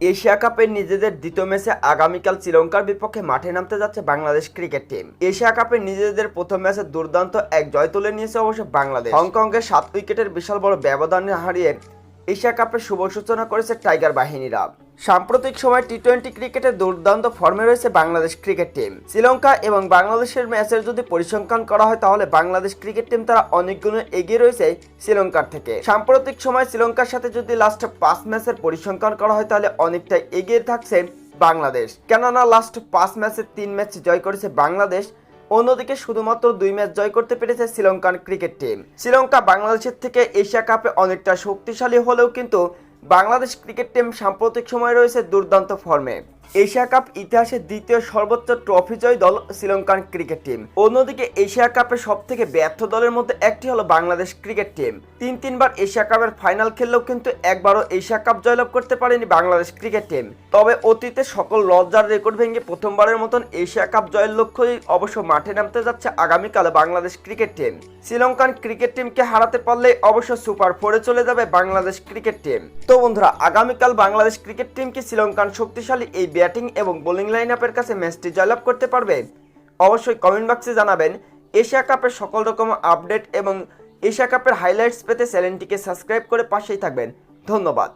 Asia কাপের নিজেদের দ্বিতীয় ম্যাচে আগামীকাল শ্রীলঙ্কার বিপক্ষে মাঠে নামতে যাচ্ছে বাংলাদেশ ক্রিকেট টিম। এশিয়া কাপে নিজেদের প্রথম ম্যাচে দুর্দান্ত এক জয় তুলে নিয়েছে অবশ্য বাংলাদেশ। হংকংকে সাত উইকেটের বিশাল বড় ব্যবধান হারিয়ে এশিয়া কাপের শুভ সূচনা করেছে টাইগার বাহিনীরা। সাম্প্রতিক সময় টি টোয়েন্টি ক্রিকেটে দুর্দান্ত ফর্মে রয়েছে বাংলাদেশ ক্রিকেট টিম। শ্রীলঙ্কা এবং বাংলাদেশের ম্যাচের যদি পরিসংখ্যান করা হয়, তাহলে বাংলাদেশ ক্রিকেট টিম তারা অনেকগুলো এগিয়ে রয়েছে শ্রীলঙ্কার থেকে। সাম্প্রতিক সময় শ্রীলঙ্কার সাথে যদি লাস্ট পাঁচ ম্যাচের পরিসংখ্যান করা হয়, তাহলে অনেকটাই এগিয়ে থাকছে বাংলাদেশ। কেননা লাস্ট পাঁচ ম্যাচে তিন ম্যাচ জয় করেছে বাংলাদেশ। অন্যদিকে শুধুমাত্র দুই ম্যাচ জয় করতে পেরেছে শ্রীলঙ্কান ক্রিকেট টিম। শ্রীলঙ্কা বাংলাদেশের থেকে এশিয়া কাপে অনেকটা শক্তিশালী হলেও কিন্তু বাংলাদেশ ক্রিকেট টিম সাম্প্রতিক সময়ে রয়েছে দুর্দান্ত ফর্মে। এশিয়া কাপ ইতিহাসের দ্বিতীয় সর্বোচ্চ ট্রফি জয় দল শ্রীলঙ্কান ক্রিকেট টিম। অন্যদিকে এশিয়া কাপে সব থেকে ব্যর্থ দলের মধ্যে একটি হলো বাংলাদেশ ক্রিকেট টিম। তিন তিনবার এশিয়া কাপের ফাইনাল খেললেও কিন্তু একবারও এশিয়া কাপ জয়লাভ করতে পারেনি বাংলাদেশ ক্রিকেট টিম। তবে অতীতে সকল লজ্জার রেকর্ড ভেঙে প্রথমবারের মতন এশিয়া কাপ জয়ের লক্ষ্যই অবশ্য মাঠে নামতে যাচ্ছে আগামীকাল Bangladesh cricket team. Sri Lankan cricket টিমকে হারাতে পারলে অবশ্য সুপার ফোরে চলে যাবে বাংলাদেশ ক্রিকেট টিম। তো বন্ধুরা, আগামীকাল বাংলাদেশ ক্রিকেট টিমকে শ্রীলঙ্কান শক্তিশালী এই ব্যাটিং এবং বোলিং লাইন আপের কাছে ম্যাচটি জয়লাভ করতে পারবে? অবশ্যই কমেন্ট বক্সে জানাবেন। এশিয়া কাপের সকল রকম আপডেট এবং এশিয়া কাপের হাইলাইটস পেতে চ্যানেলটিকে সাবস্ক্রাইব করে পাশেই থাকবেন। ধন্যবাদ।